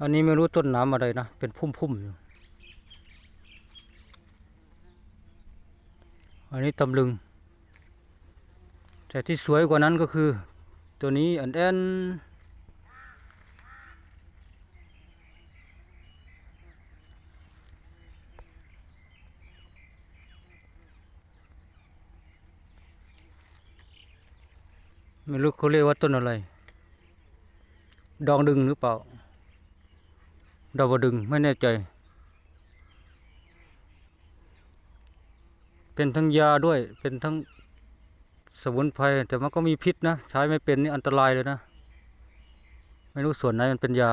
อันนี้ไม่รู้ต้นน้ำอะไรนะ เป็นพุ่มๆอยู่ อันนี้ตำลึง แต่ที่สวยกว่านั้นก็คือ ตัวนี้อันแอนไม่รู้เขาเรียกว่าต้นอะไร ดองดึงหรือเปล่า ดาวดึงไม่แน่ใจ เป็นทั้งยาด้วย เป็นทั้งสมุนไพรแต่มันก็มีพิษนะ ใช้ไม่เป็นนี่อันตรายเลยนะ ไม่รู้ส่วนไหนมันเป็นยา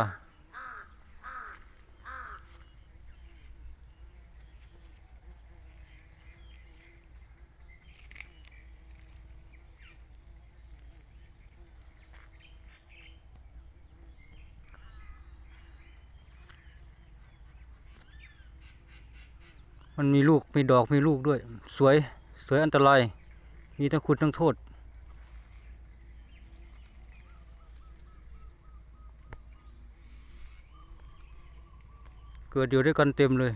มันมีลูกมีดอกมีลูกด้วย สวยสวยอันตราย มีทั้งคุณทั้งโทษ เกิดอยู่ด้วยกันเต็มเลย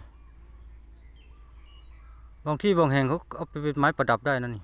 บางที่บางแห่งเขาเอาไปเป็นไม้ประดับได้นะนี่